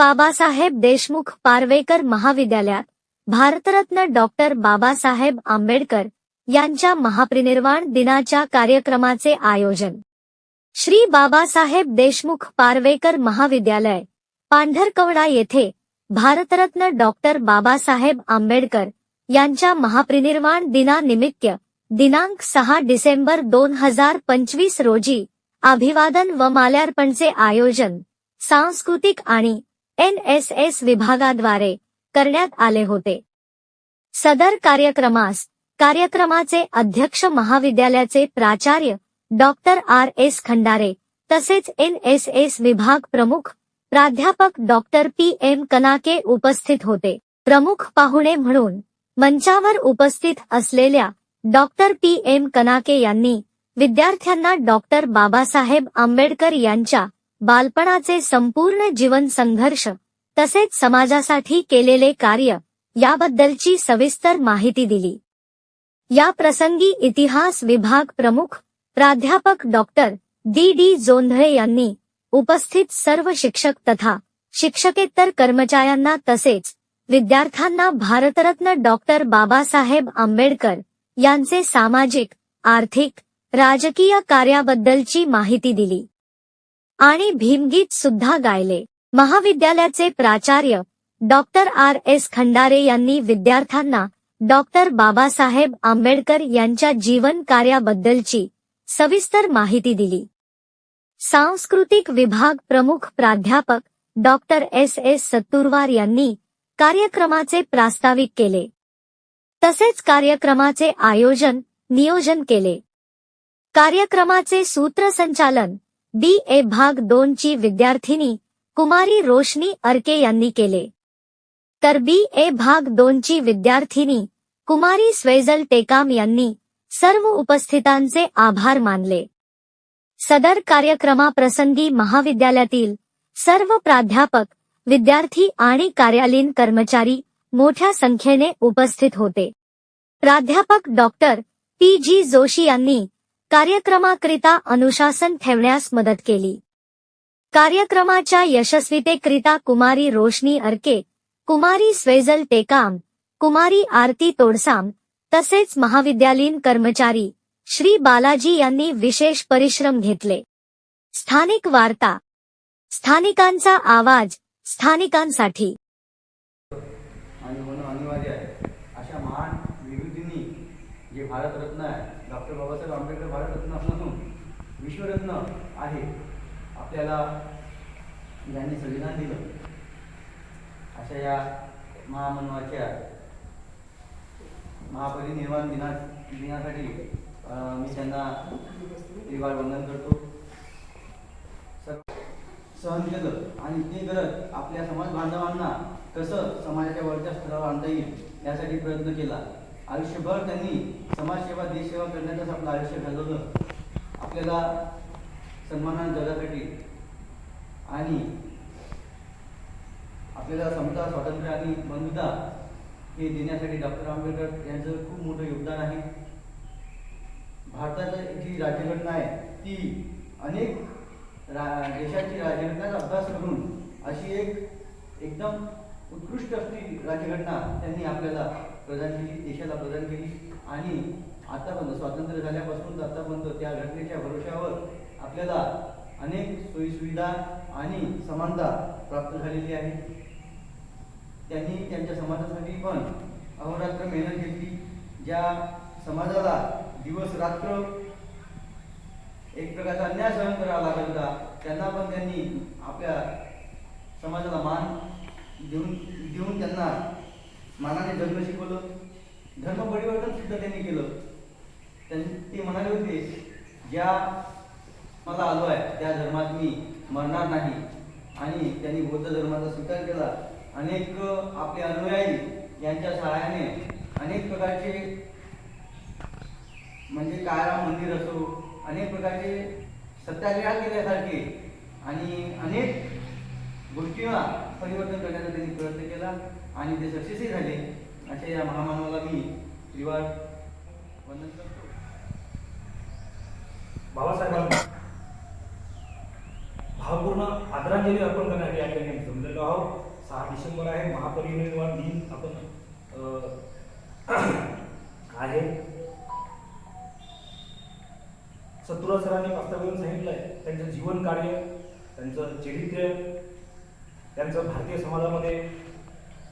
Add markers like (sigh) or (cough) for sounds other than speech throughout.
बाबासाहेब देशमुख पारवेकर महाविद्यालयात भारतरत्न डॉक्टर बाबासाहेब आंबेडकर यांच्या महापरिनिर्वाण दिनाच्या कार्यक्रमाचे आयोजन. श्री बाबासाहेब देशमुख पारवेकर महाविद्यालय पांढरकवडा येथे भारतरत्न डॉक्टर बाबासाहेब आंबेडकर यांच्या महापरिनिर्वाण दिनानिमित्त दिनांक सहा डिसेंबर दोन हजार पंचवीस रोजी अभिवादन व माल्यार्पणचे आयोजन सांस्कृतिक आणि एन एस एस विभागाद्वारे करण्यात आले होते. सदर कार्यक्रमास कार्यक्रमाचे अध्यक्ष महाविद्यालयाचे प्राचार्य डॉक्टर आर एस खंडारे तसेच एन एस एस विभाग प्रमुख प्राध्यापक डॉक्टर पी एम कनाके उपस्थित होते. प्रमुख पाहुणे म्हणून मंचावर उपस्थित असलेल्या डॉक्टर पी एम कनाके यांनी विद्यार्थ्यांना डॉक्टर बाबासाहेब आंबेडकर यांच्या बालपणाचे संपूर्ण जीवन संघर्ष तसेच समाजासाठी केलेले कार्य याबद्दलची सविस्तर माहिती दिली. या प्रसंगी इतिहास विभाग प्रमुख प्राध्यापक डॉक्टर डी डी जोंधळे यांनी उपस्थित सर्व शिक्षक तथा शिक्षकेतर कर्मचाऱ्यांना तसेच विद्यार्थ्यांना भारतरत्न डॉक्टर बाबासाहेब आंबेडकर यांचे सामाजिक आर्थिक राजकीय कार्याबद्दलची माहिती दिली. आणि भीमगीत सुद्धा गायले. महाविद्यालयाचे प्राचार्य डॉक्टर आर. एस. खंडारे यांनी विद्यार्थ्यांना डॉक्टर बाबासाहेब आंबेडकर यांच्या जीवन कार्याबद्दलची सविस्तर माहिती दिली. सांस्कृतिक विभाग प्रमुख प्राध्यापक डॉक्टर एस. एस. सत्तुरवार यांनी कार्यक्रमाचे प्रास्ताविक केले. तसेच कार्यक्रमाचे आयोजन नियोजन केले. कार्यक्रमाचे सूत्रसंचालन बी ए भाग दोन ची विद्यार्थिनी कुमारी रोशनी अर्के यांनी केले. तर बी ए भाग दोन ची विद्यार्थिनी कुमारी स्वेजल टेकाम यांनी सर्व उपस्थितांचे आभार मानले. सदर कार्यक्रमाप्रसंगी महाविद्यालयातील सर्व प्राध्यापक विद्यार्थी आणि कार्यालयीन कर्मचारी मोठ्या संख्येने उपस्थित होते. प्राध्यापक डॉक्टर पी जी जोशी यांनी कार्यक्रमाकरिता अनुशासन ठेवण्यास मदत केली. कार्यक्रमाच्या यशस्वीतेकरिता कुमारी रोशनी अर्के कुमारी स्वेजल टेकाम कुमारी आरती तोडसाम तसेच महाविद्यालयीन कर्मचारी श्री बालाजी यांनी विशेष परिश्रम घेतले. स्थानिक वार्ता. स्थानिकांचा आवाज स्थानिकांसाठी. आणि म्हणून अनिवार्य आहे. अशा महान विभूतींनी जे भारत आहे डॉक्टर बाबासाहेब आंबेडकर भारतरत्न नसून विश्वरत्न आहे. आपल्याला ज्यांनी संविधान दिलं. अशा या महामनवाच्या महापरिनिर्वाण दिना दिनासाठी मी त्यांना त्रिवार वंदन करतो. सहन केलं आणि ते करत आपल्या समाज बांधवांना कसं समाजाच्या वरच्या स्तरावर आणता येईल यासाठी प्रयत्न केला. आयुष्यभर त्यांनी समाजसेवा देशसेवा करण्यातच आपलं आयुष्य घालवलं. आपल्याला सन्मानाने जगासाठी आणि आपल्याला समता स्वातंत्र्य आणि बंधुता हे देण्यासाठी डॉक्टर आंबेडकर यांचं खूप मोठं योगदान आहे. भारताची जी राज्यघटना आहे ती अनेक रा देशाची राज्यघटनेचा अभ्यास करून अशी एक एकदम उत्कृष्ट अशी राज्यघटना त्यांनी आपल्याला प्रदान केली देशाला प्रदान केली. आणि आतापर्यंत स्वातंत्र्य झाल्यापासून आतापर्यंत त्या घटनेच्या भरोश्यावर आपल्याला अनेक सोयीसुविधा आणि समानता प्राप्त झालेली आहे. त्यांनी त्यांच्या समाजासाठी पण अहोरात्र मेहनत घेतली. ज्या समाजाला दिवस रात्र एक प्रकारचा अन्याय सहन करावा लागत होता त्यांना पण त्यांनी आपल्या समाजाला मान देऊन देऊन त्यांना मानाने जगणं शिकवलं. धर्म परिवर्तन सुद्धा त्यांनी केलं. ते म्हणाले होते ज्या मला आलो आहे त्या धर्मात मी मरणार नाही. आणि त्यांनी बौद्ध धर्माचा स्वीकार केला. अनेक आपले अनुयायी यांच्या सहाय्याने अनेक प्रकारचे म्हणजे काळाराम मंदिर असो अनेक प्रकारचे सत्याग्रह केल्यासारखे आणि अनेक गोष्टींना परिवर्तन करण्याचा त्यांनी प्रयत्न केला आणि ते सक्सेसही झाले. अशा या महामानवाला मी त्रिवार वंदन करतो. बाबासाहेबांना भावपूर्ण आदरांजली अर्पण करण्यासाठी या ठिकाणी जमलेलो आहोत. सहा डिसेंबर आहे महापरिनिर्वाण दिन आपण (clears throat) आहे. सतुरा सरांनी वास्तव्यावरून सांगितलंय त्यांचं जीवन कार्य त्यांचं चरित्र त्यांचं भारतीय समाजामध्ये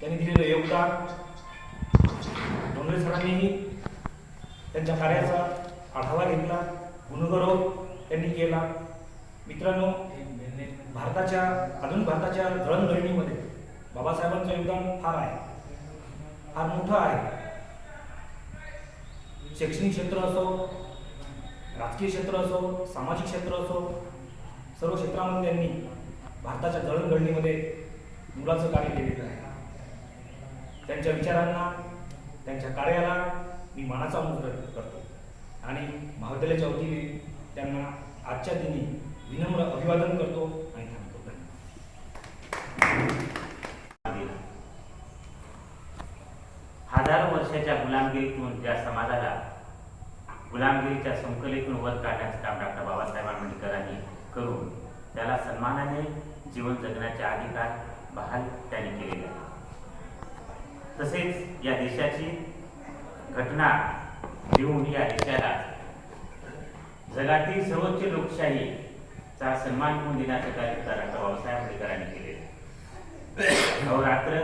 त्यांनी दिलेलं योगदान डोंगरे सरांनीही त्यांच्या कार्याचा आढावा घेतला गुणगौरव त्यांनी केला. मित्रांनो भारताच्या आधुनिक भारताच्या जळणघडणीमध्ये बाबासाहेबांचं योगदान फार आहे. फार मोठं आहे. शैक्षणिक क्षेत्र असो राजकीय क्षेत्र असो सामाजिक क्षेत्र असो सर्व क्षेत्रामध्ये त्यांनी भारताच्या जळणघडणीमध्ये मुलाचं कार्य केलेलं आहे. त्यांच्या विचारांना त्यांच्या कार्याला मी मानाचा मुद्रा करतो. आणि महाविद्यालयाच्या वतीने त्यांना आजच्या दिनी विनम्र अभिवादन करतो आणि थांबतो. धन्यवाद. हजारो वर्षाच्या गुलामगिरीतून ज्या समाजाला गुलामगिरीच्या संकलेतून वर काढण्याचं काम डॉक्टर बाबासाहेब आंबेडकरांनी करून त्याला सन्मानाने जीवन जगण्याचे अधिकार बहाल त्यांनी केले तसेच या देशाची घटना देऊन या देशाला जगातील सर्वोच्च लोकशाहीचा सन्मान म्हणून देण्याचं कार्य डॉक्टर बाबासाहेब आंबेडकरांनी केले अहोरात्र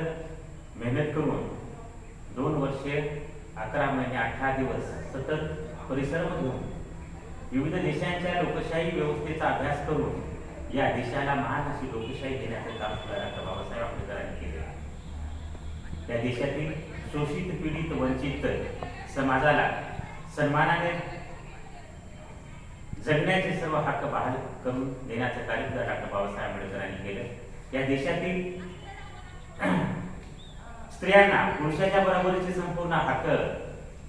मेहनत करून दोन वर्षे अकरा महिने अठरा दिवस सतत परिश्रम विविध देशांच्या लोकशाही व्यवस्थेचा अभ्यास करून या देशाला महान अशी लोकशाही देण्याचं काम डॉक्टर बाबासाहेब आंबेडकरांनी केले त्या देशातील शोषित पीडित वंचित समाजाला सन्मानाने जगण्याचे सर्व हक्क बहाल करून देण्याचं कार्य सुद्धा डॉक्टर बाबासाहेब आंबेडकरांनी केलं. या देशातील (clears throat) स्त्रियांना पुरुषाच्या बरोबरीचे संपूर्ण हक्क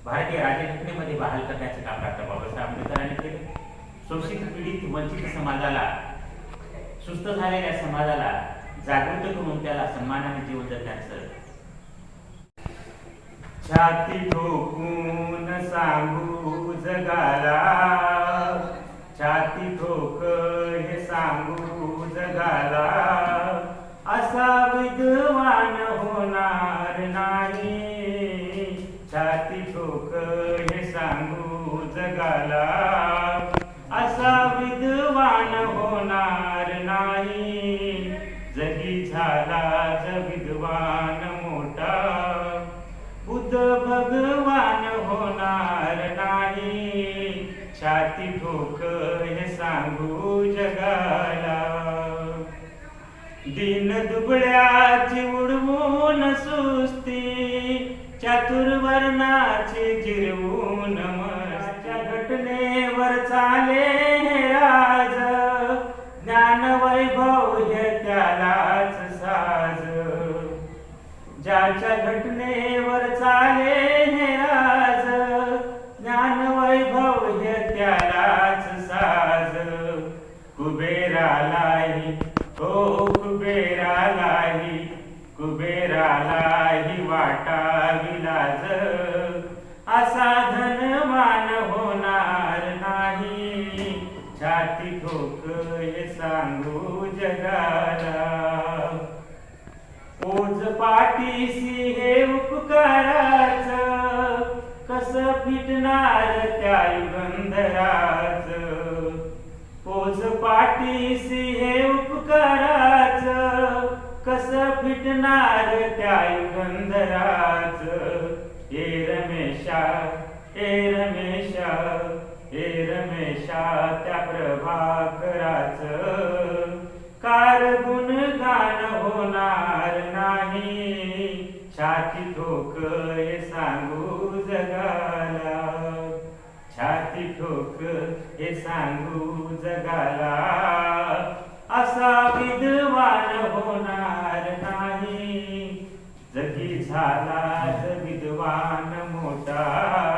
भारतीय राज्यघटनेमध्ये बहाल करण्याचे काम डॉक्टर बाबासाहेब आंबेडकरांनी केले. शोषित पीडित वंचित समाजाला सुस्त झालेल्या समाजाला जागृत करून त्याला सन्मानाने जीवन जगण्याचं छाती ठोकून सांगू जगाला. दिन दुबळ्याची उडवून सुस्ती चातुर्वर्णाचे जिरवून मस्त्या घटनेवर चाले हे राज ज्ञान वैभव हे त्यालाच साज. ज्याच्या घटनेवर चाले ओझ हे उपकाराच. कस फिटणार त्या युगंधराच पोच पाठीसी हे उपकाराच. कस फिटणार त्या युगंधराच हे रमेशा हे रमेशा हे रमेशा त्या प्रभाकराच. कार गुणगान होणार. छाती ठोक हे सांगू जगाला. छाती ठोक हे सांगू जगाला. असा विद्वान होणार नाही. जगी झाला ज विद्वान मोठा.